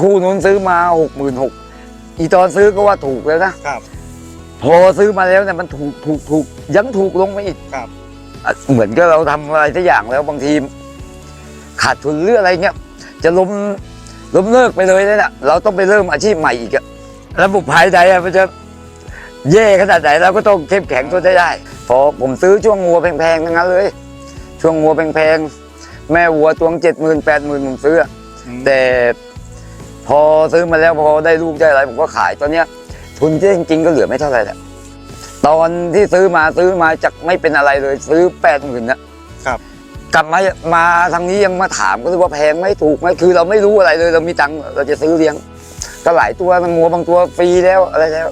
คู่นู้นซื้อมาหกหมื่นหกอีตอนซื้อก็ว่าถูกแล้วนะครับ พอซื้อมาแล้วเนี่ยมันถูกถูกถูกยังถูกลงมาอีกครับ อะเหมือนก็เราทำอะไรสักอย่างแล้วบางที ขาดทุนหรืออะไรเงี้ยจะล้มล้มเลิกไปเลยเนี่ยนะเราต้องไปเริ่มอาชีพใหม่อีกอะระบบภายในอะมันจะแย่ขนาดไหนเราก็ต้องเข้มแข็งทนได้ได้พอผมซื้อช่วงงัวแพงๆทั้งนั้นเลย ช่วงงัวแพงๆแม่วัวตัวเจ็ดหมื่นแปดหมื่นผมซื้ออะ อืมแต่ พอซื้อมาแล้วพอได้ลูกได้อะไรผมก็ขายตอนเนี้ย ทุนที่จริงๆก็เหลือไม่เท่าไหร่แหละตอนที่ซื้อมาซื้อมาจากไม่เป็นอะไรเลย ซื้อแปดหมื่นนะครับ กลับมามาทางนี้ยังมาถามก็รู้ว่าแพงไหมถูกไหมคือ เราไม่รู้อะไรเลย เรามีตังค์เราจะซื้อเลี้ยงก็หลายตัวงัวบางตัวฟรีแล้วอะไรแล้ว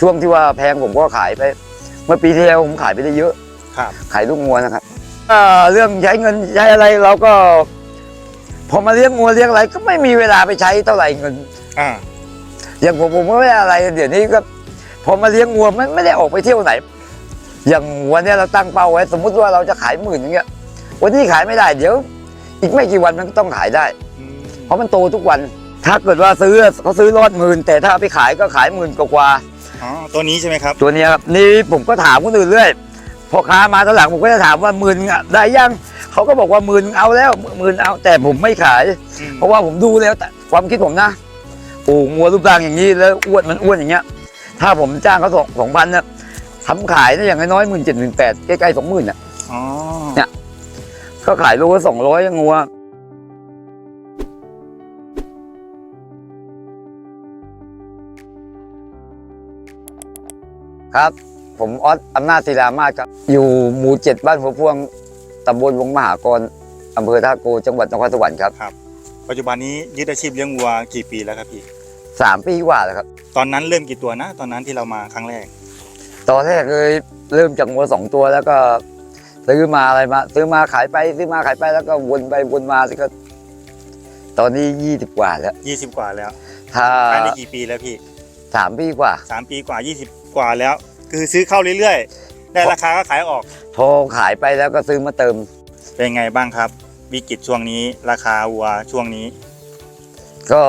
ช่วงที่ว่าแพงผมก็ขายไป เมื่อปีที่แล้วผมขายไปได้เยอะ ครับ ขายลูกงัวนะครับเอ่อเรื่องใช้เงินใช้อะไรเราก็ พอมาเลี้ยงงัวเลี้ยงอะไรก็ไม่มีเวลาไปใช้เท่าไหร่เงินอ่าอย่างผมผมไม่ได้อะไรเดี๋ยวนี้ก็พอมาเลี้ยงงัวมันไม่ได้ออกไปเที่ยวไหน อย่างวันเนี้ยเราตั้งเป้าไว้ สมมุติว่าเราจะขายหมื่นอย่างเงี้ย วันนี้ขายไม่ได้เดี๋ยว อีกไม่กี่วันมันก็ต้องขายได้อืมเพราะมันโตทุกวัน ถ้าเกิดว่าซื้อเขาซื้อรอดหมื่นแต่ถ้าเอาไปขายก็ขายหมื่นกว่าอ๋อตัวนี้ใช่ไหมครับๆตัวเนี้ยครับนี่ผมก็ถามคนอื่นเรื่อยพอค้ามาตอนหลังผมก็จะถามว่าหมื่นได้ยัง เขาก็บอกว่าหมื่นเอาแล้วหมื่นเอา แต่ผมไม่ขายอืมเพราะว่าผมดูแล้วแต่ความคิดผมนะโอ้งัวรูปร่างอย่างนี้แล้วอ้วนมันอ้วนอย่างเงี้ย ถ้าผมจ้างเขาสองสองพันเนี่ยทำขายเนี่ยอย่างน้อยหมื่นเจ็ดหมื่นแปดใกล้ๆสองหมื่นอะอ๋อเนี่ยก็ขายโลละสองร้อยงัวครับ ผมออสอำนาจศิลามาศครับ อยู่หมู่เจ็ดบ้านหัวพวง ตำบลวงมหากรอำเภอท่าโกจังหวัดนครสวรรค์ครับ ปัจจุบันนี้ยึดอาชีพเลี้ยงวัวกี่ปีแล้วครับพี่สามปีกว่าแล้วครับ ตอนนั้นเริ่มกี่ตัวนะ ตอนนั้นที่เรามาครั้งแรก ตอนแรกเลยเริ่มจากงัวสองตัวแล้วก็ซื้อมาอะไรมา ซื้อมาขายไปซื้อมาขายไปแล้วก็วนไปวนมาก็ ตอนนี้ยี่สิบกว่าแล้ว20กว่าแล้วถ้าภายในกี่ปีแล้วพี่สามปีกว่าสามปีกว่า20กว่าแล้ว คือซื้อเข้าเรื่อยๆ ได้ราคาก็ขายออกพอขายไปแล้วก็ซื้อมาเติม เป็นไงบ้างครับ วิกฤตช่วงนี้ราคาวัวช่วงนี้ ก็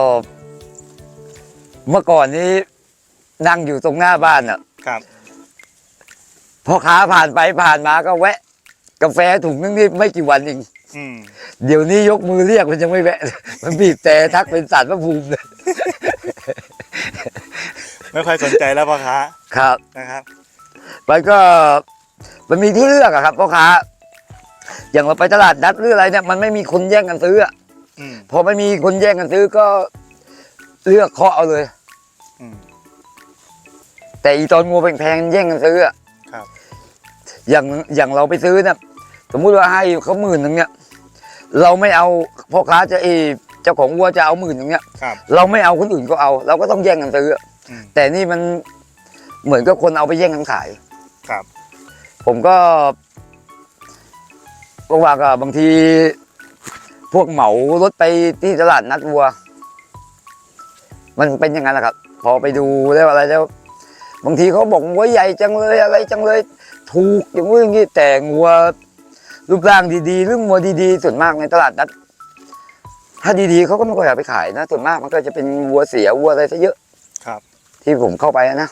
เมื่อก่อนนี้ นั่งอยู่ตรงหน้าบ้านอะครับพอค้าผ่านไปผ่านมาก็แวะ กาแฟถุงนึงนี่ไม่กี่วันเองอืมเดี๋ยวนี้ยกมือเรียกมันยังไม่แวะ มันบีบแต่ทักเป็นสารพระภูมิเลยไม่ค่อยสนใจแล้วพ่อค้าครับนะครับ มันก็มันมีที่เลือกอะครับพ่อค้าอย่างเราไปตลาดนัดหรืออะไรเนี่ยมันไม่มีคนแย่งกันซื้ออะอืมพอไม่มีคนแย่งกันซื้อก็เลือกเคาะเอาเลย อืม แต่อีตอนงัวแพงๆแย่งกันซื้ออะครับ อย่างอย่างเราไปซื้อเนี่ยสมมุติว่าให้เขาหมื่นหนึ่งเนี่ย เราไม่เอาพ่อค้าจะเอเจ้าของวัวจะเอาหมื่นหนึ่งเนี่ย ครับ เราไม่เอาคนอื่นก็เอา เราก็ต้องแย่งกันซื้ออะอืม แต่นี่มันเหมือนกับคนเอาไปแย่งกันขาย ครับ ผมก็ก็ว่าก็บางที พวกเหมารถไปที่ตลาดนัดวัว มันเป็นอย่างนั้นแหละครับ พอไปดูแล้วอะไรแล้ว บางทีเขาบอกวัวใหญ่จังเลยอะไรจังเลย ถูกอย่างนู้นอย่างนี้แต่งัวรูปร่างดีๆหรืองัวดีๆ ส่วนมากในตลาดนัด ถ้าดีๆเขาก็ไม่ค่อยเอาไปขายนะ ส่วนมากมันก็จะเป็นวัวเสียวัวอะไรซะเยอะครับ ที่ผมเข้าไปนะ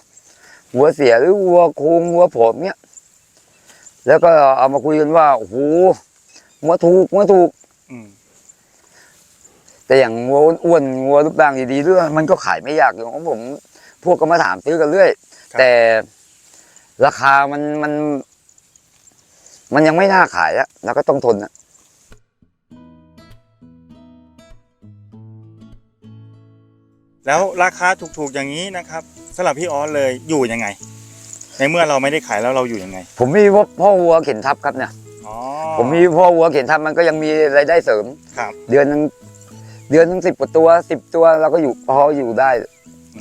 วัวเสียหรือวัวโคงวัวผอมเนี้ยแล้วก็เอามาคุยกันว่าโอ้โหงัวถูกงัวถูกอืมแต่อย่างงัวอ้วนๆงัวรูปร่างดีๆด้วยมันก็ขายไม่ยากอย่างของผม พวกก็มาถามซื้อกันเรื่อยครับแต่ราคามันมัน มันยังไม่น่าขายอะเราก็ต้องทนอะแล้วราคาถูกๆอย่างนี้นะครับ สำหรับพี่ออสเลยอยู่ยังไง ในเมื่อเราไม่ได้ขายแล้วเราอยู่ยังไงผมมีพ่อพ่อวัวเข็นทับครับเนี่ย อ๋อ ผมมีพ่อวัวเข็นทับมันก็ยังมีรายได้เสริมครับ เดือนหนึงเดือนหนึงสิบกว่าตัวสิบตัวเราก็อยู่พออยู่ได้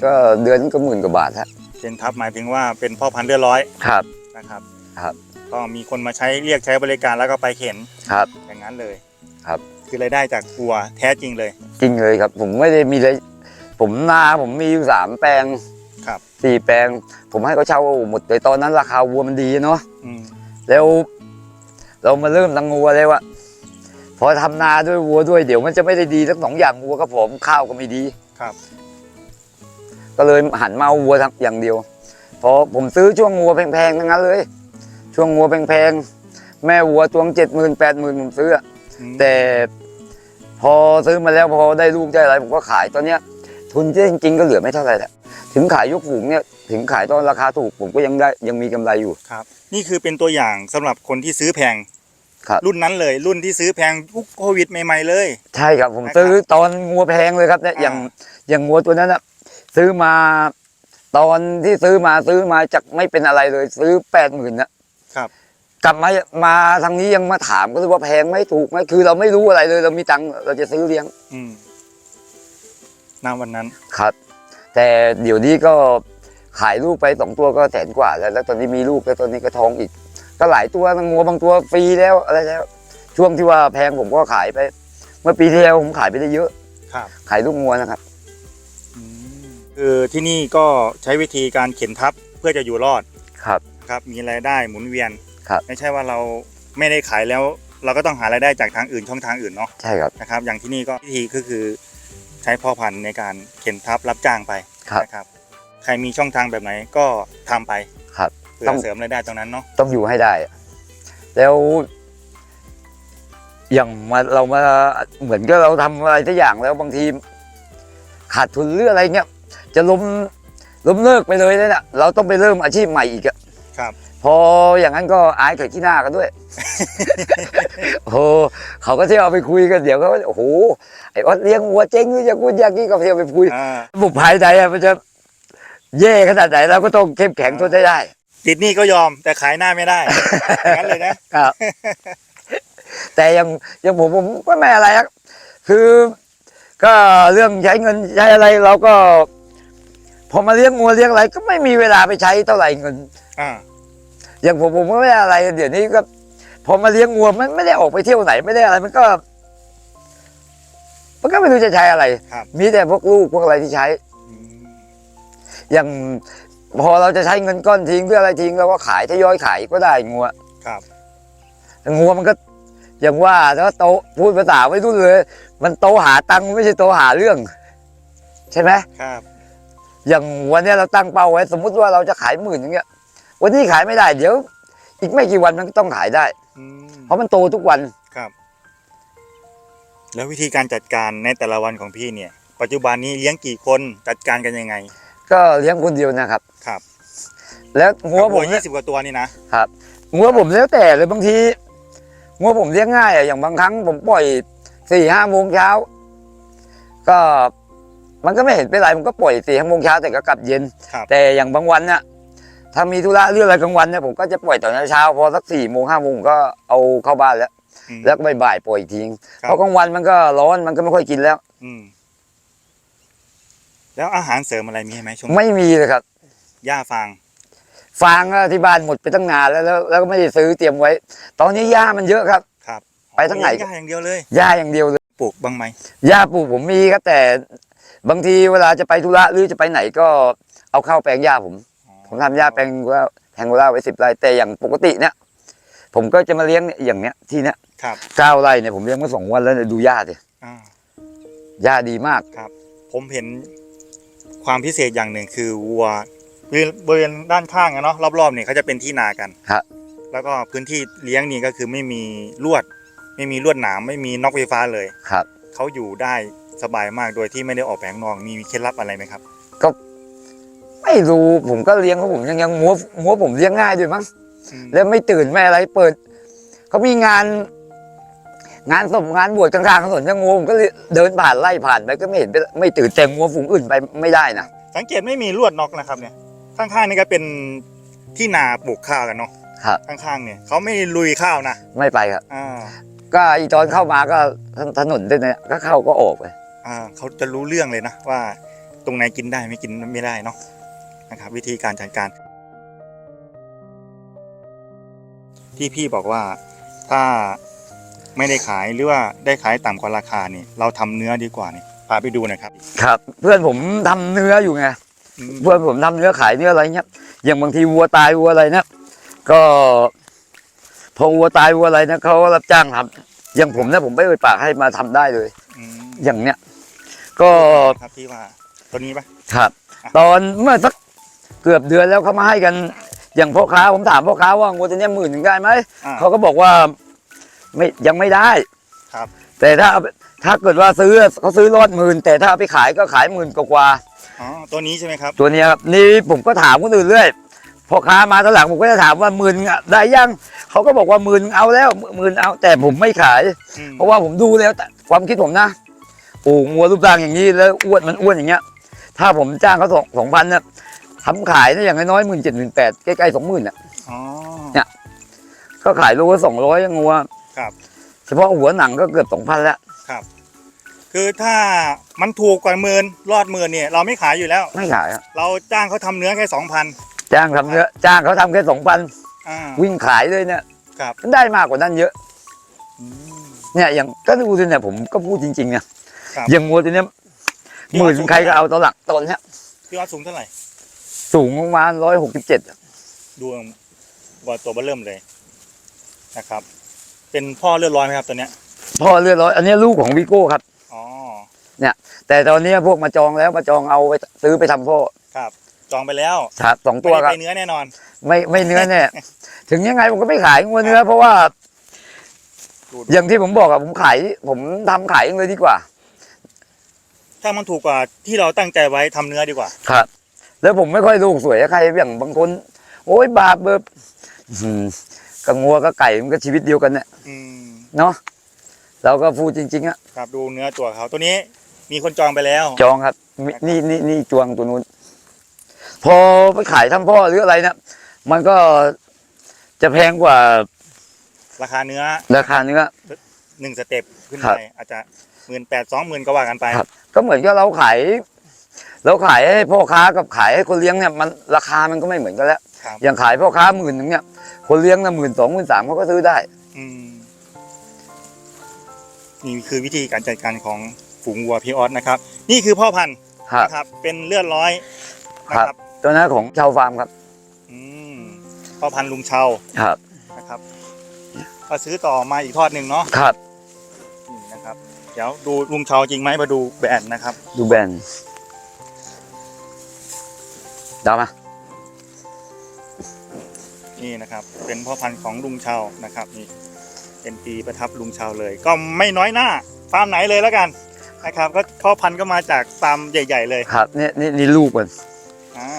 ก็เดือนนึงก็หมื่นกว่าบาทฮะเป็นทับหมายถึงว่าเป็นพ่อพันธุ์เลือดร้อยครับ นะครับครับ ก็มีคนมาใช้เรียกใช้บริการแล้วก็ไปเข็นครับ อย่างนั้นเลยครับ คือรายได้จากวัวแท้จริงเลย จริงเลยครับ ผมไม่ได้มีเลยผมนาผมมีอยู่สามแปลง ครับสี่แปลง ผมให้เขาเช่าหมดเลยตอนนั้นราคาวัวมันดีเนาะอืมแล้วเรามาเริ่มตังงัวเลยว่าพอทำนาด้วยวัวด้วยเดี๋ยวมันจะไม่ได้ดีทั้งสองอย่างวัวก็ผมข้าวก็ไม่ดีครับ ก็เลยหันมาเอาวัวทั้งอย่างเดียวเพราะผมซื้อช่วงวัวแพงๆทั้งนั้นเลย ช่วงวัวแพงๆแม่วัวตัวเจ็ดหมื่นแปดหมื่นผมซื้ออะอืมแต่พอซื้อมาแล้วพอได้ลูกได้อะไรผมก็ขายตอนเนี้ย ทุนจริงๆก็เหลือไม่เท่าไหร่แหละ ถึงขายยกฝูงเนี่ยถึงขายตอนราคาถูกผมก็ยังได้ยังมีกำไรอยู่ ครับ นี่คือเป็นตัวอย่างสำหรับคนที่ซื้อแพงครับ รุ่นนั้นเลย รุ่นที่ซื้อแพงยุคโควิดใหม่ ๆ เลย ใช่ครับผมนะครับซื้อตอนงัวแพงเลยครับเนี่ยอ่าอย่างอย่างงัวตัวนั้นอะซื้อมาตอนที่ซื้อมาซื้อมาจากไม่เป็นอะไรเลย ซื้อแปดหมื่นนะครับ กลับมามาทางนี้ยังมาถามก็เลยว่าแพงไหม่ถูกไหมคือเราไม่รู้อะไรเลยเรามีตังค์เราจะซื้อเลี้ยงอืมณวันนั้น ครับ แต่เดี๋ยวนี้ก็ขายลูกไปสองตัวก็แสนกว่าแล้วแล้วตอนนี้มีลูกแล้วตอนนี้ก็ท้องอีก ก็หลายตัวนะงัวบางตัวฟรีแล้วอะไรแล้วช่วงที่ว่าแพงผมก็ขายไป เมื่อปีที่แล้วผมขายไปได้เยอะครับ ขายลูกงัวนะครับอืมคือที่นี่ก็ใช้วิธีการเข็นทับเพื่อจะอยู่รอดครับ ครับมีรายได้หมุนเวียนครับ ไม่ใช่ว่าเราไม่ได้ขายแล้ว เราก็ต้องหารายได้จากทางอื่นช่องทางอื่นเนาะใช่ครับ นะครับ อย่างที่นี่ก็วิธีก็คือ ใช้พ่อพันธุ์ในการเข็นทับรับจ้างไปครับนะครับ ใครมีช่องทางแบบไหนก็ทำไปครับ เพื่ต้ออง เสริมรายได้ตรงนั้นเนาะต้องอยู่ให้ได้ แล้ว อย่างมาเรามาเหมือนก็เราทำอะไรสักอย่างแล้วบางที ขาดทุนหรืออะไรเงี้ย จะล้มล้มเลิกไปเลยเลยนะเราต้องไปเริ่มอาชีพใหม่อีกอะครับ พออย่างนั้นก็อายเกิดขี้หน้ากันด้วย โอ้โหเขาก็เที่ยวเอาไปคุยกันเดี๋ยวเขาโอ้โหไอ้ออดเลี้ยงวัวเจ๊งหรือจะกูอยากกี้ก็เที่ยวไปคุยอ่าระบบภายในอะมันจะแย่ขนาดไหนเราก็ต้องเข้มแข็งทนได้ได้ ติดหนี้ก็ยอมแต่ขายหน้าไม่ได้อย่างนั้นเลยนะครับ แต่อยังอยังผมผมก็ไม่อะไรครับคือ ก็เรื่องใช้เงินใช้อะไรเราก็พอมาเลี้ยงงัวเลี้ยงอะไร ก็ไม่มีเวลาไปใช้เท่าไหร่เงิน อ่าอย่างผมผมก็ไม่ได้อะไรเดี๋ยวนี้ก็พอมาเลี้ยงงัวมันไม่ได้ออกไปเที่ยวไหนไม่ได้อะไร มันก็ มันก็ไม่รู้จะใช้อะไร ครับ มีแต่พวกลูกพวกอะไรที่ใช้ อืมอย่างพอเราจะใช้เงินก้อนทิ้งเพื่ออะไรทิ้งเราก็ขายทยอยขายก็ได้งัวครับ งัวมันก็ อย่างว่าถ้าโตพูดภาษาไม่รู้เลย มันโตหาตังค์ไม่ใช่โตหาเรื่อง ใช่ไหมครับ อย่างวันเนี้ยเราตั้งเป้าไว้ สมมุติว่าเราจะขายหมื่นอย่างเงี้ย วันนี้ขายไม่ได้ เดี๋ยว อีกไม่กี่วันมันก็ต้องขายได้ อืมเพราะมันโตทุกวัน ครับ แล้ววิธีการจัดการในแต่ละวันของพี่เนี่ย ปัจจุบันนี้เลี้ยงกี่คนจัดการกันยังไง ก็เลี้ยงคนเดียวนะครับ ครับแล้วงัวผมยี่เนี่ยสิบกว่าตัวนี่นะงัวผมแล้วแต่เลยบางทีงัวผมเลี้ยงง่ายอะอย่างบางครั้งผมปล่อยสี่ห้าโมงเช้า ก็มันก็ไม่เห็นเป็นไรมันก็ปล่อยสี่ห้าโมงเช้าแต่ก็กลับเย็น ครับ แต่อย่างบางวันเนี่ย ถ้ามีธุระเรื่องอะไรกลางวันเนี่ยผมก็จะปล่อยตอนเช้าๆพอสักสี่โมงห้าโมงก็เอาเข้าบ้านแล้ว อืม แล้วก็บ่ายๆปล่อยอีกทิ้งครับ เพราะกลางวันมันก็ร้อนมันก็ไม่ค่อยกินแล้ว อืม แล้วอาหารเสริมอะไรมีให้ไหมช่วงไม่มีเลยครับ หญ้าฟาง ฟางก็ที่บ้านหมดไปตั้งนานแล้วแล้วแล้วก็ไม่ได้ซื้อเตรียมไว้ ตอนนี้หญ้ามันเยอะครับ ครับไปทางไหน เลี้ยหญ้าอย่างเดียวเลย หญ้าอย่างเดียวเลยปลูกบ้างไหมหญ้าปลูกผมมีครับแต่ บางทีเวลาจะไปธุระหรือจะไปไหนก็เอาเข้าแปลงหญ้าผม ผมทำหญ้าแปลงว่าแทงโกล่าไว้สิบไร่แต่อย่างปกติเนี่ยผมก็จะมาเลี้ยงเนี่ยอย่างเนี้ยที่เนี้ยครับเก้าไร่เนี่ยผมเลี้ยงมาสองวันแล้วเนี่ยดูหญ้าดิอ่าหญ้าดีมากผมเห็นความพิเศษอย่างหนึ่งคือวัวบริเวณบริเวณด้านข้างอะเนาะรอบๆเนี่ยเขาจะเป็นที่นากันครับแล้วก็พื้นที่เลี้ยงนี่ก็คือไม่มีลวด ไม่มีลวดหนามไม่มีน็อกไฟฟ้าเลย ครับ เขาอยู่ได้สบายมากโดยที่ไม่ได้ออกแผงนอกมีเคล็ดลับอะไรไหมครับ ไม่รู้ผมก็เลี้ยงของผมยังยังงัวงัวผมเลี้ยงง่ายด้วยมั้งอืมแล้วไม่ตื่นไม่อะไรเปิดเขามีงาน งานศพงานบวชกลางๆถนนยังงัวผมก็เดินผ่านไล่ผ่านไปก็ไม่เห็นเป็นไม่ตื่นแต่งัวฝูงอื่นไปไม่ได้นะสังเกตไม่มีลวดน็อกนะครับเนี่ยข้างๆนี่ก็เป็นที่นาปลูกข้าวกันเนาะครับข้างๆเนี่ยเขาไม่ลุยข้าวนะไม่ไปครับอ่าก็อีตอนเข้ามาก็ถนนเส้นเนี้ยก็เข้าก็ออกไปอ่าเขาจะรู้เรื่องเลยนะว่า ตรงไหนกินได้ไม่กินไม่ได้เนาะ นะครับ วิธีการจัดการ ที่พี่บอกว่าถ้าไม่ได้ขายหรือว่าได้ขายต่ำกว่าราคานี่ เราทำเนื้อดีกว่านี่พาไปดูหน่อยครับ ครับ เพื่อนผมทำเนื้ออยู่ไงอืมเพื่อนผมทำเนื้อขายเนื้ออะไรเงี้ยอย่างบางทีวัวตายวัวอะไรเนี่ยก็พอวัวตายวัวอะไรนะเขารับจ้างทำอย่างผมเนี่ยผมไม่เอ่ยปากให้มาทำได้เลยอืมอย่างเนี้ยก็ครับที่ว่าตัวนี้ปะครับ ตอนเมื่อสัก เกือบเดือนแล้วเขามาให้กัน อย่างพ่อค้าผมถามพ่อค้าว่างูตัวเนี้ยหมื่นหนึ่งได้ไหมอ่า เขาก็บอกว่าไม่ยังไม่ได้ ครับ แต่ถ้าถ้าเกิดว่าซื้อเขาซื้อรอดหมื่นแต่ถ้าเอาไปขายก็ขายหมื่นกว่าอ๋อ ตัวนี้ใช่ไหมครับๆตัวเนี้ยครับนี่ผมก็ถามคนอื่นเรื่อยพ่อค้ามาตอนหลังผมก็จะถามว่าหมื่นได้ยังเขาก็บอกว่าหมื่นเอาแล้วหมื่นเอาแต่ผมไม่ขาย อืมเพราะว่าผมดูแล้วแต่ความคิดผมนะโอ้งัวรูปร่างอย่างนี้แล้วอ้วนมันอ้วนอย่างเงี้ย ถ้าผมจ้างเขาสองสองพันเนี่ย ทำขายเนี่ยอย่างน้อยหมื่นเจ็ดหมื่นแปดใกล้ๆสองหมื่นอะ อ๋อ เนี่ย ก็ขายโลละสองร้อยงัวครับ เฉพาะหัวหนังก็เกือบสองพันแล้ว ครับ คือถ้ามันถูกกว่าหมื่นรอดหมื่นเนี่ย เราไม่ขายอยู่แล้ว ไม่ขายอะเราจ้างเขาทำเนื้อแค่สองพันจ้างทำเนื้อจ้างเขาทำแค่สองพันอ่า วิ่งขายเลยเนี่ยครับได้มากกว่านั้นเยอะ อืม เนี่ยอย่างก็ดูสิเนี่ยผมก็พูดจริงๆเนี่ยครับอย่างงัวตัวเนี้ยพี่หมื่นว่าสูงใครก็เอาตอนหลักตอนเนี้ยพี่ว่าสูงเท่าไหร่ สูงประมาณร้อยหกสิบเจ็ดดูว่าตัวเบอร์เริ่มเลยนะครับ เป็นพ่อเลือดร้อยไหมครับตัวเนี้ย พ่อเลือดร้อยอันนี้ลูกของวิโก้ครับอ๋อแต่ตอนนี้พวกมาจองแล้วมาจองเอาไปซื้อไปทำพ่อครับ จองไปแล้วครับสองไม่ตัวได้ครับไปเนื้อแน่นอน ไม่ไม่เนื้อแน่ถึงยังไงผมก็ไม่ขายงัวเนื้อเพราะว่าดูอย่างที่ผมบอกอะผมขายผมทำขายเองเลยดีกว่า ถ้ามันถูกกว่าที่เราตั้งใจไว้ทำเนื้อดีกว่า ครับ แล้วผมไม่ค่อยลูกสวยกับใครอย่างบางคน โอ้ยบาปเบิบอื้อหือกับงัวกับไก่มันก็ชีวิตเดียวกันเนี่ยอืมเนาะเราก็พูดจริง ๆอะครับดูเนื้อตัวเขาตัวนี้มีคนจองไปแล้ว จองครับมินี่นี่นี่จวงตัวนู้น พอไปขายทำพ่อหรืออะไรเนี่ยมันก็จะแพงกว่าราคาเนื้อราคาเนื้อ หนึ่งสเต็ปขึ้นครัไปบอาจจะหมื่นแปดสองหมื่นก็ว่ากันไป ครับ ก็เหมือนกับเราขาย เราขายให้พ่อค้ากับขายให้คนเลี้ยงเนี่ยมันราคามันก็ไม่เหมือนกันแล้ว ครับ อย่างขายพ่อค้าหมื่นหนึ่งเนี่ย คนเลี้ยงนะหมื่นสองหมื่นสามเขาก็ซื้อได้ อืมนี่คือวิธีการจัดการของฝูงวัวพีออสนะครับ นี่คือพ่อพันธุ์ครับ นะครับ เป็นเลือดร้อยนะคครัรับ บตัวนั้นของชาวฟาร์มครับ อืมพ่อพันธุ์ลุงเชาครับ นะครับก็ซื้อต่อมาอีกทอดหนึ่งเนาะครับ นี่นะครับ เดี๋ยวดูลุงเชาจริงไหมมาดูแบรนด์นะครับ ดูแบรนด์เดามา นี่นะครับ เป็นพ่อพันธุ์ของลุงเชานะครับนี่เป็นปีประทับลุงเชาเลย ก็ไม่น้อยหน้าฟาร์มไหนเลยแล้วกันนะครับ ก็พ่อพันธุ์ก็มาจากฟาร์มใหญ่ ๆ เลยครับนี่นี่นี่ลูกมันอ่า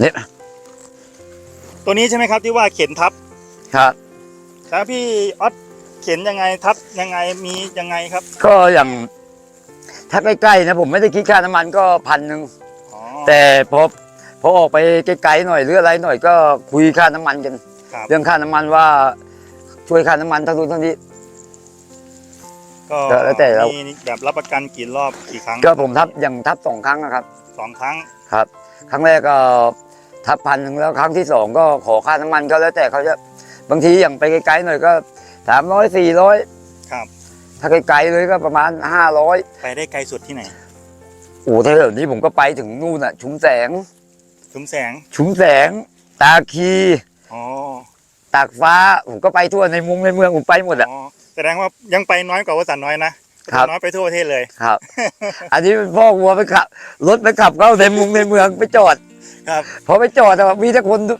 เนี่ยตัวนี้ใช่ไหมครับที่ว่าเข็นทับครับแล้วพี่ออสเข็นยังไงทับยังไงมียังไงครับ ก็อย่าง ถ้าใกล้ๆนะผมไม่ได้คิดค่าน้ำมันก็พันหนึ่งอ๋อแต่พอพอออกไปไกลๆหน่อยหรืออะไรหน่อยก็คุยค่าน้ำมันกัน ครับเรื่องค่าน้ำมันว่าช่วยค่าน้ำมันเท่านู้นเท่านี้ ก็แล้วแต่เรา มีแบบรับประกันกี่รอบกี่ครั้งก็ผมทับอย่างทับสองครั้งนะครับ สองครั้งครับ ครั้งแรกก็ทับพันหนึ่งแล้วครั้งที่สองก็ขอค่าน้ำมันก็แล้วแต่เขาจะบางทีอย่างไปไกลๆหน่อยก็สามร้อยสี่ร้อยครับ ถ้าไกลๆเลยก็ประมาณห้าร้อยไปได้ไกลสุดที่ไหนโอ้ถ้าแบบนี้ผมก็ไปถึงนู่นอะ ชุมแสง ชุมแสง ชุมแสง ตาคีอ๋อตากฟ้าผมก็ไปทั่วในมุงในเมืองผมไปหมดอะอ๋อแสดงว่ายังไปน้อยกว่าวสันน้อยนะครับน้อยไปทั่วประเทศเลยครับ อันนี้พ่อวัวไปขับรถไปขับเข้าในมุงในเมืองไปจอด ครับพอไปจอดแต่ว่ามีแต่คนดู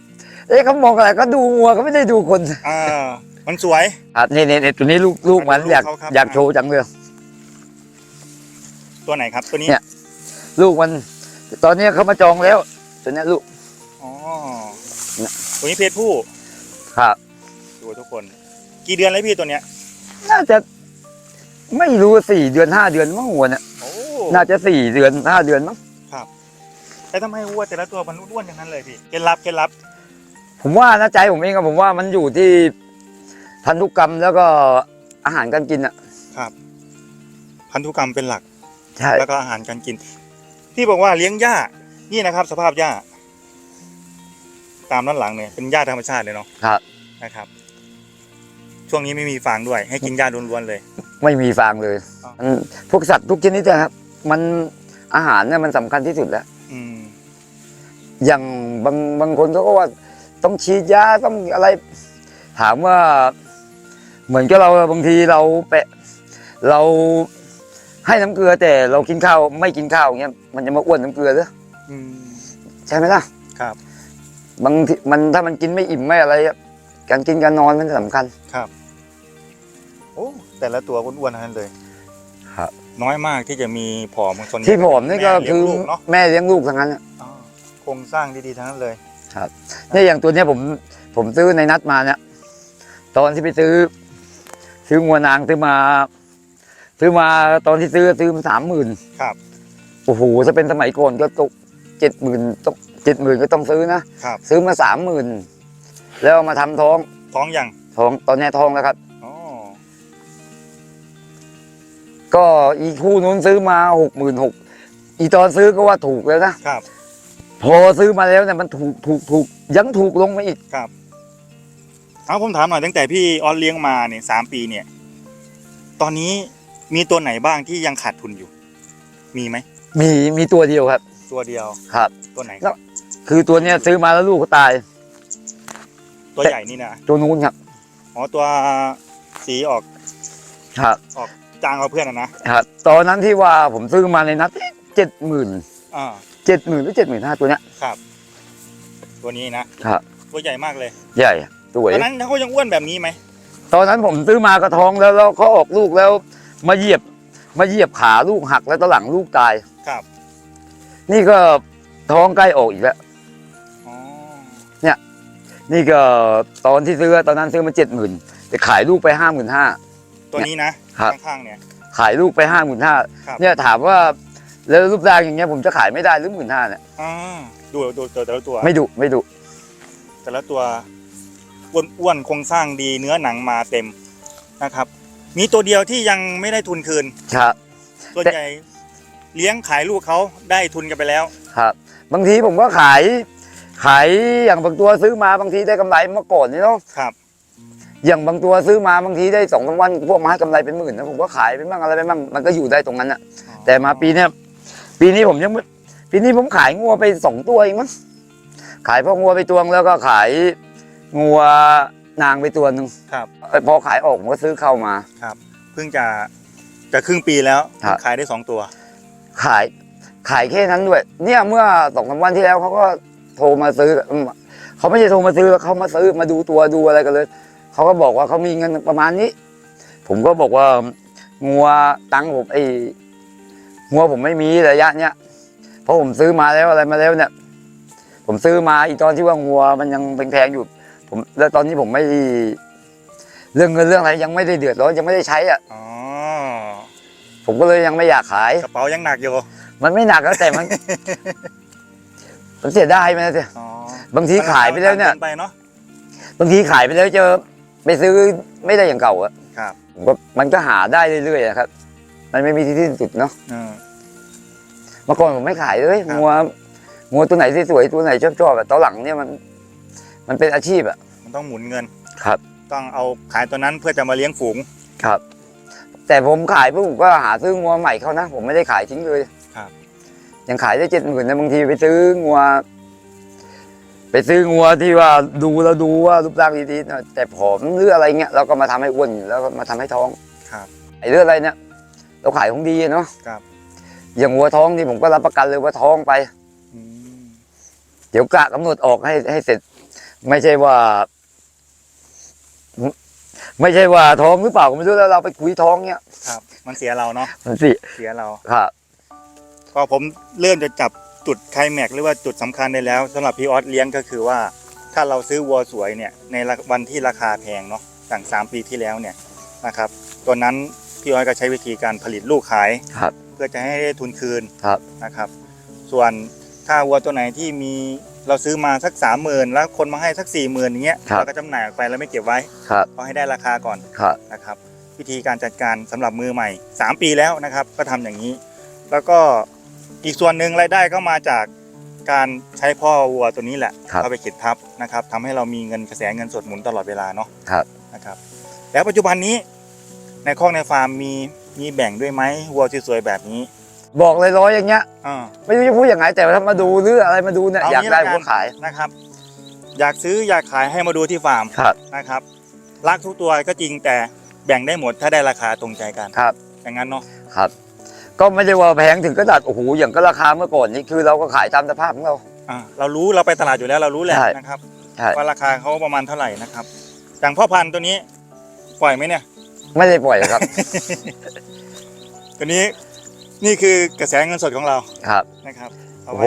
เอ๊ะเขามองอะไรก็ดูวัวเขาไม่ได้ดูคนอ่า มันสวย ครับนี่นี่นี่ตัวนี้ลูกลูกมันลูกอยากเขาครับ อยากโชว์จังเลยตัวไหนครับ ตัวนี้เนี่ยลูกมัน ตอนนี้เขามาจองแล้ว ตัวนี้ลูก อ๋อ เนี่ย ตัวนี้เพศผู้ครับ ดูทุกคน กี่เดือนแล้วพี่ตัวเนี้ย น่าจะไม่รู้สี่เดือนห้าเดือนมั้งวัวเนี่ยโอ้น่าจะสี่เดือนห้าเดือนมั้งแต่ทำไมวัวแต่ละตัวมันอ้วนๆอย่างนั้นเลยพี่ เคล็ดลับ เคล็ดลับ ผมว่านะใจผมเองอะผมว่ามันอยู่ที่ พันธุกรรมแล้วก็อาหารการกินอะพันธุกรรมเป็นหลัก ใช่ แล้วก็อาหารการกิน ที่บอกว่าเลี้ยงหญ้า นี่นะครับ สภาพหญ้า ตามด้านหลังเนี่ยเป็นหญ้าธรรมชาติเลยเนาะครับ นะครับ ช่วงนี้ไม่มีฟางด้วย ให้กินหญ้าล้วนๆเลย ไม่มีฟางเลยอ๋อ มันพวกสัตว์ทุกชนิดนะครับ มันอาหารเนี่ยมันสำคัญที่สุดแล้ว อืม อย่างบางบางคนเขาก็ว่าต้องฉีดยาต้องอะไร ถามว่า เหมือนกับเราบางทีเราไปเราให้น้ำเกลือแต่เรากินข้าวไม่กินข้าวอย่างเงี้ยมันจะมาอ้วนน้ำเกลือหรืออืมใช่ไหมล่ะครับ บางทีมันถ้ามันกินไม่อิ่มไม่อะไรอะการกินการนอนมันสำคัญครับ โอ้แต่ละตัวอ้วนๆทั้งนั้นเลยครับ น้อยมากที่จะมีผอมส่วนใหญ่ที่ผมนี่ก็แเลี้คืยงอลูกเนาะแม่เลี้ยงลูกทั้งนั้นอะอ๋อโครงสร้างดีๆทั้งนั้นเลยเนี่ยอย่างตัวเนี้ยผมผมซื้อในนัดมาเนี่ยตอนที่ไปซื้อ ซื้องัวนางซื้อมา ซื้อมาตอนที่ซื้อซื้อมาสามหมื่นครับ โอ้โหถ้าเป็นสมัยก่อนก็ตกเจ็ดหมื่นตกเจ็ดหมื่นก็ต้องซื้อนะครับ ซื้อมาสามหมื่นแล้วเอามาทำท้องท้องยังท้องตอนนี้ท้องแล้วครับ อ๋อก็อีกคู่นู้นซื้อมาหกหมื่นหกอีตอนซื้อก็ว่าถูกแล้วนะครับ พอซื้อมาแล้วเนี่ยมันถูกถูกถูกยังถูกลงมาอีกครับ เอาผมถามหน่อยตั้งแต่พี่ออสเลี้ยงมาเนี่ยสามปีเนี่ย ตอนนี้มีตัวไหนบ้างที่ยังขาดทุนอยู่ มีไหมมีมีตัวเดียวครับ ตัวเดียวครับ ตัวไหนแล้วคือตัวเนี้ยซื้อมาแล้วลูกก็ตาย ตัวใหญ่นี่นะตัวนู้นครับอ๋อตัวสีออกครับออกจางกว่าเพื่อนอะนะครับตอนนั้นที่ว่าผมซื้อมาในนัดเจ็ดหมื่นอ่าเจ็ดหมื่นหรือเจ็ดหมื่นห้าตัวเนี้ยครับ ตัวนี้นะครับ ตัวใหญ่มากเลย ใหญ่ สวย ตอนนั้นเขายังอ้วนแบบนี้ไหมตอนนั้นผมซื้อมากระท้องแล้วแล้วเขาออกลูกแล้ว มาเหยียบมาเหยียบขาลูกหักแล้วตอนหลังลูกตาย ครับ นี่ก็ท้องใกล้ออกอีกแล้ว อ๋อ นี่ก็ตอนที่ซื้อตอนนั้นซื้อมาเจ็ดหมื่นแต่ขายลูกไปห้าหมื่นห้า ตัวนี้นะ ครับ ข้างๆเนี่ย ขายลูกไปห้าหมื่นห้าครับ เนี่ยถามว่าแล้วรูปร่างอย่างเงี้ยผมจะขายไม่ได้หรือหมื่นห้าเนี่ยอ่าดูดูตัวแต่ละตัว ไม่ดุไม่ดุแต่ละตัว อ้วนอ้วนโครงสร้างดีเนื้อหนังมาเต็มนะครับ มีตัวเดียวที่ยังไม่ได้ทุนคืนครับ ส่วนแต่ใหญ่เลี้ยงขายลูกเขาได้ทุนกันไปแล้ว ครับ บางทีผมก็ขาย ขายอย่างบางตัวซื้อมาบางทีได้กำไรเมื่อก่อนนี่เนาะครับ อย่างบางตัวซื้อมาบางทีได้สองสามวันพวกมาให้กำไรเป็นหมื่นนะผมก็ขายไปบ้างอะไรไปบ้างมันก็อยู่ได้ตรงนั้นอะแต่มาปีเนี้ยปีนี้ผมยังไม่ปีนี้ผมขายงัวไปสองตัวเองมั้งขายพ่องัวไปตัวนึงแล้วก็ขาย งัวนางไปตัวหนึ่งครับเอ้ยพอขายออกผมก็ซื้อเข้ามาเพิ่งจะจะครึ่งปีแล้วครับ ขายได้สองตัว ขาย ขายแค่นั้นด้วย เนี่ยเมื่อสองสามวันที่แล้วเขาก็โทรมาซื้ออืมเขาไม่ใช่โทรมาซื้อเขามาซื้อมาดูตัวดูอะไรกันเลยเขาก็บอกว่าเขามีเงินประมาณนี้ ผมก็บอกว่างัวตังค์ผมไอ้งัวผมไม่มีระยะเนี้ยเพราะผมซื้อมาแล้วอะไรมาแล้วเนี่ย ผมซื้อมาอีตอนที่ว่างัวมันยังแพงๆอยู่ ผมแล้วตอนนี้ผมไม่ เรื่องเงินเรื่องอะไรยังไม่ได้เดือดร้อนยังไม่ได้ใช้อะอ๋อผมก็เลยยังไม่อยากขาย กระเป๋ายังหนักอยู่มันไม่หนักแล้วแต่มัน มันเสียดายไหมนะเสียอ๋อบางทีขายไปแล้วเนี่ยกิไปเนาะ บางทีขายไปแล้วเจอไปซื้อไม่ได้อย่างเก่าอะครับ ผมก็มันก็หาได้เรื่อยๆอะครับ มันไม่มีที่สิ้นสุดเนาะอืมเมื่อก่อนผมไม่ขายเลยครับ งัวงัวตัวไหนที่สวยตัวไหนชอบชอบๆอะตอนหลังเนี่ยมัน มันเป็นอาชีพอะมันต้องหมุนเงินครับ ต้องเอาขายตัวนั้นเพื่อจะมาเลี้ยงฝูง ครับ แต่ผมขายปุ๊บผมก็หาซื้องัวใหม่เขานะ ผมไม่ได้ขายทิ้งเลยครับ ยังขายได้เจ็ดหมื่นนะบางทีไปซื้องัว ไปซื้องัวที่ว่าดูแล้วดูว่ารูปร่างดีๆนะแต่ผอมหรืออะไรเงี้ยเราก็มาทำให้อ้วนแล้วก็มาทำให้ท้องครับ ไอ้เรื่องอะไรเนี่ยเราขายของดีอะเนาะครับ อย่างวัวท้องนี่ผมก็รับประกันเลยว่าท้องไป อืมเดี๋ยวกะกำหนดออกให้ให้เสร็จ ไม่ใช่ว่า ไม่ใช่ว่าท้องหรือเปล่าก็ไม่รู้แล้วเราไปคุยท้องเนี่ยครับ มันเสียเราเนาะมันสิเสียเราครับก็ผมเริ่มจะจับจุดไคลแม็กซ์หรือว่าจุดสำคัญได้แล้วสำหรับพี่ออสเลี้ยงก็คือว่า ถ้าเราซื้อวัวสวยเนี่ย ในราวันที่ราคาแพงเนาะต่างสามปีที่แล้วเนี่ยนะครับ ตัวนั้นพี่ออสก็ใช้วิธีการผลิตลูกขายครับ เพื่อจะให้ได้ทุนคืนครับนะครับ ส่วนถ้าวัวตัวไหนที่มี เราซื้อมาสักสามหมื่นแล้วคนมาให้สักสี่หมื่นอย่างเงี้ยครับ เราก็จำหน่ายออกไปแล้วไม่เก็บไว้ครับ เอาให้ได้ราคาก่อนครับ นะครับวิธีการจัดการสำหรับมือใหม่ 3 ปีแล้วนะครับก็ทำอย่างนี้ แล้วก็อีกส่วนหนึ่งรายได้ก็มาจากการใช้พ่อวัวตัวนี้แหละครับเข้าไปขิดทับนะครับทำให้เรามีเงินกระแสเงินสดหมุนตลอดเวลาเนาะครับ นะครับแล้วปัจจุบันนี้ในคอกในฟาร์มมีมีแบ่งด้วยไหมวัวสวยๆแบบนี้ บอกเลยร้อยอย่างเงี้ยอ่าไม่รู้จะพูดยังไงแต่ว่าถ้ามาดูหรืออะไรมาดูเนี่ยเอาอยากงี้ได้ละกันผมก็ขายนะครับ อยากซื้ออยากขายให้มาดูที่ฟาร์มครับนะครับรักทุกตัวก็จริงแต่แบ่งได้หมดถ้าได้ราคาตรงใจกันครับ อย่างนั้นเนาะครับ ก็ไม่ได้ว่าแพงถึงกระดัดโอ้โหอย่างก็ราคาเมื่อก่อนนี้คือเราก็ขายตามสภาพของเรา อ่าเรารู้เราไปตลาดอยู่แล้วเรารู้แหละใช่ นะครับใช่ว่าราคาเขาประมาณเท่าไหร่นะครับอย่างพ่อพันธุ์ตัวนี้ปล่อยไหมเนี่ย ไม่ได้ปล่อยครับ ตัวนี้ นี่คือกระแสเงินสดของเราครับนะครับเอาโอ้ไว้โห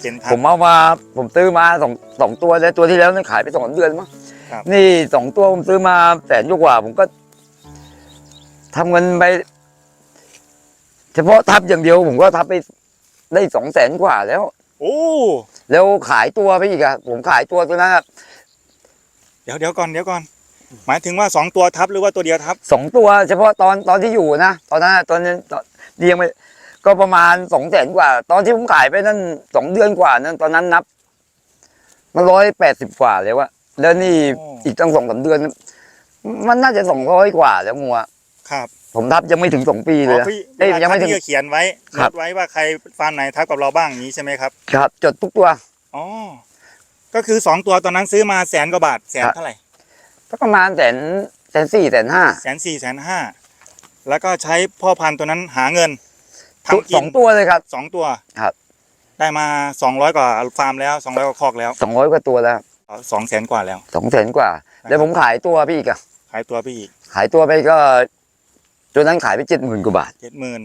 เป็นพัผน มเอามาผมซื้อมาสองสองตัวแล้วตัวที่แล้วนี่ขายไปสองเดือนมั้งครับ นี่สองตัวผมซื้อมาแสนกว่าผมก็ทำเงินไป เฉพาะทับอย่างเดียว ผมก็ทับไปได้สองแสนกว่าแล้ว โอ้แล้วขายตัวไปอีกอะผมขายตัวตัวนั้นอะเดี๋ยวเดี๋ยวก่อนเดี๋ยวก่อน หมายถึงว่าสองตัวทับหรือว่าตัวเดียวทับสองตัวเฉพาะตอนตอนที่อยู่นะตอนนั้นอะตอนนั้นตอนเลี้ยงไปก็ประมาณสองแสนกว่า ตอนที่ผมขายไปนั่นสองเดือนกว่านั้นตอนนั้นนับมาร้อยแปดสิบกว่าแล้วอะแล้วนี่โอ้อีกตั้งสองสามเดือน มันน่าจะสองร้อยกว่าแล้วงัวครับ ผมทับยังไม่ถึงสองปีเลยอ๋อนะพี่เอ้ยยังไม่ถึงพี่ก็เขียนไว้ครัโน้บตไว้ว่าใครฟาร์มไหนทับกับเราบ้างอย่างนี้ใช่ไหมครับ ครับ จดทุกตัวอ๋อก็คือสองตัวตอนนั้นซื้อมาแสนกว่าบาทแสนครับเท่าไหร่ ก็ประมาณแสนแสนสี่แสนห้าแสนสี่แสนห้าแล้วก็ใช้พ่อพันธุ์ตัวนั้นหาเงินทำกิสอนงตัวเลยครับ สองตัวครับ ได้มาสองร้อยกว่าฟาร์มแล้วสองร้อยกว่าคอกแล้วสองร้อยกว่าตัวแล้วสองแสนกว่าแล้ว สองแสนกว่า แล้วผมขายตัวพี่อีกอะขายตัวพี่อีกขายตัวไปก็ตัวนั้นขายไปเจ็ดหมื่นกว่าบาท เจ็ดหมื่น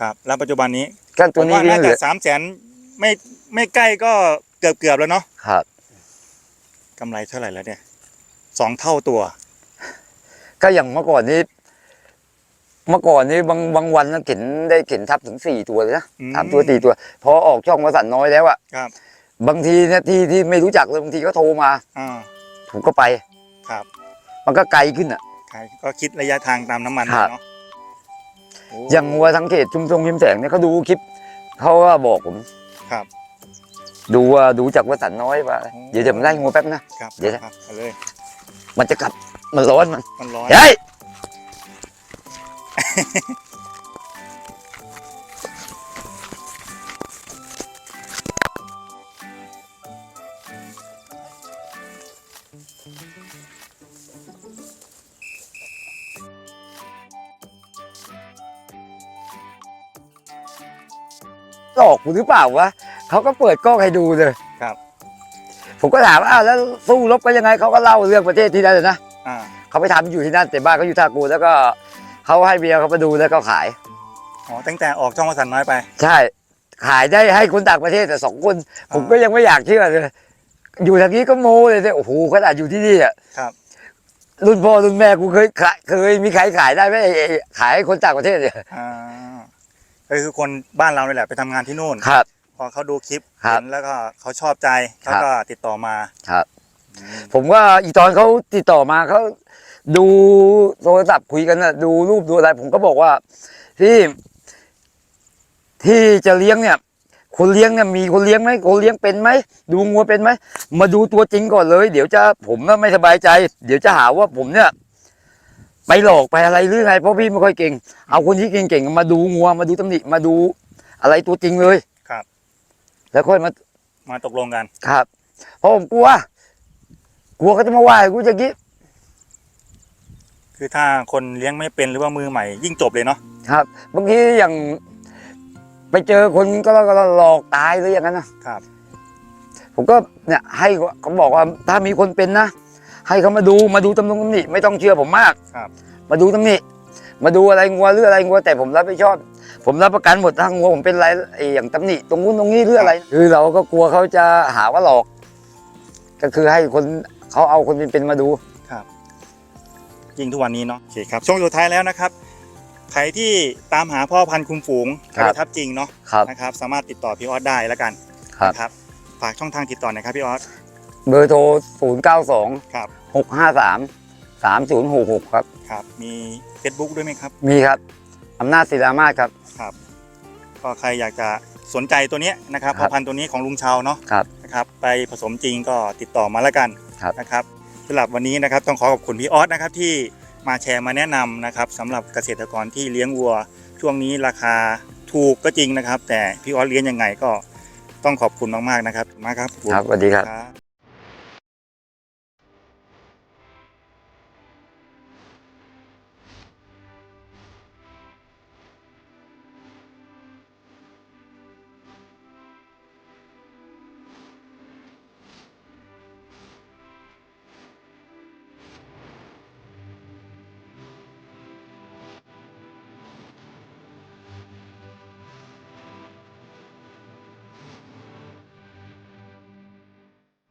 ครับ แล้วปัจจุบันนี้ก็ตัวนี้ผมก็ว่ายังน่าเหลืจะอสามแสนไม่ไม่ใกล้ก็เกือบเกือบๆแล้วเนาะครับกำไรเท่าไหร่แล้วเนี่ย สองเท่าตัว ก็อย่างเมื่อก่อนนี้ เมื่อก่อนนี้บางบางวันนะเข็นได้เข็นทับถึงสี่ตัวเลยนะอืม สามตัวสี่ตัว พอออกช่องมาสั่นน้อยแล้วอะครับบางทีเนี่ยที่ที่ไม่รู้จักเลยบางทีก็โทรมาอ่าผมก็ไป ครับมันก็ไกลขึ้นอะ ขายก็คิดระยะทางตามน้ำมันครับ เนาะโอย่างงัวทั้งเขตชุมชนยิมแสงเนี่ยเขาดูคลิปเขาก็บอกผม ครับ ดูว่าดูจากว่าสันน้อยว่าอืมเดี๋ยวจะมาไล่งัวแป๊บนะ ครับเดี๋ยวนะ ครับเอาเลย มันจะกลับมันร้อนมันมันร้อนเฮ้ยหลอกกูหรือเปล่าวะเขาก็เปิดกล้องให้ดูเลยครับ ผมก็ถามว่าอ้าวแล้วสู้รบกันยังไงเขาก็เล่าเรื่องประเทศที่นั่นเลยนะอ่าเขาไปทำอยู่ที่นั่นแต่บ้านเขาอยู่ท่ากูแล้วก็เขาให้เบียร์เขามาดูแล้วก็ขาย อ๋อตั้งแต่ออกช่องวสันน้อยไป ใช่ขายได้ให้คนต่างประเทศแต่สองคน อ่าผมก็ยังไม่อยากเชื่อเลยอยู่ทางนี้ก็โมเลยเนี่ยโอ้โหขนาดอยู่ที่นี่อะครับ รุ่นพ่อรุ่นแม่กูเคยขายเคยมีใครขายได้ไหมไอ้ไอ้ขายให้คนต่างประเทศเนี่ยอ่าก็คือคนบ้านเราเนี่ยแหละไปทำงานที่นู่น ครับ พอเขาดูคลิปครับเห็นแล้วก็เขาชอบใจเขาก็ติดต่อมาครับ อืมผมว่าอีตอนเขาติดต่อมาเขาดูโทรศัพท์คุยกันนะดูรูปดูอะไร ผมก็บอกว่า ที่ ที่จะเลี้ยงเนี่ย คนเลี้ยงเนี่ยมีคนเลี้ยงไหมคนเลี้ยงเป็นไหมดูงัวเป็นไหมมาดูตัวจริงก่อนเลย เดี๋ยวจะผมน่ะไม่สบายใจ เดี๋ยวจะหาว่าผมเนี่ย ไปหลอกไปอะไรหรือไงเพราะพี่ไม่ค่อยเก่ง เอาคนที่เก่งๆมาดูงัวมาดูตำหนิมาดู อะไรตัวจริงเลยครับ แล้วค่อยมามาตกลงกัน ครับ เพราะผมกลัว กลัวเขาจะมาว่ากูจะกี้คือถ้าคนเลี้ยงไม่เป็นหรือว่ามือใหม่ยิ่งจบเลยเนาะครับบางทีอย่าง ไปเจอคนก็ก็หลอกตายหรืออย่างนั้นนะครับ ผมก็เนี่ย ให้เขาบอกว่าถ้ามีคนเป็นนะให้เขามาดูมาดูตำรงตำหนิไม่ต้องเชื่อผมมากครับ มาดูตำหนิมาดูอะไรงัวหรืออะไรงัวแต่ผมรับผิดชอบ ผมรับประกันหมดทั้งงัวผมเป็นอะไรไอ้อย่างตำหนิตรงนู้นตรงนี้หรืออะไร คือเราก็กลัวเขาจะหาว่าหลอก ก็คือให้คนเขาเอาคนเป็นๆมาดูยิ่งทุกวันนี้เนาะโอเคครับช่วงสุดท้ายแล้วนะครับใครที่ตามหาพ่อพันธุ์คุมฝูงครับไปทับจริงเนาะครับ นะครับ สามารถติดต่อพี่ออสได้แล้วกันครับ นะครับฝากช่องทางติดต่อหน่อยครับพี่ออสเบอร์โทร 0 9 2 ครับ6 5 3 3 0 6 6 ครับ ครับ มี Facebook ด้วยไหมครับ มีครับอำนาจศิลามาศครับ ครับ ก็ใครอยากจะสนใจตัวเนี้ยนะครับคพรัอบพันธุ์ตัวนี้ของลุงชาวเนาะครับนะครับ ไปผสมจริงก็ติดต่อมาแล้วกันครับ นะครับสำหรับวันนี้นะครับต้องขอขอบคุณพี่ออสนะครับที่มาแชร์มาแนะนำนะครับสำหรับเกษตรกรที่เลี้ยงวัว ช่วงนี้ราคาถูกก็จริงนะครับ แต่พี่ออสเลี้ยงยังไงก็ต้องขอบคุณมากๆนะครับขอบคุณมากครับ ครับสวัสดีครับครับ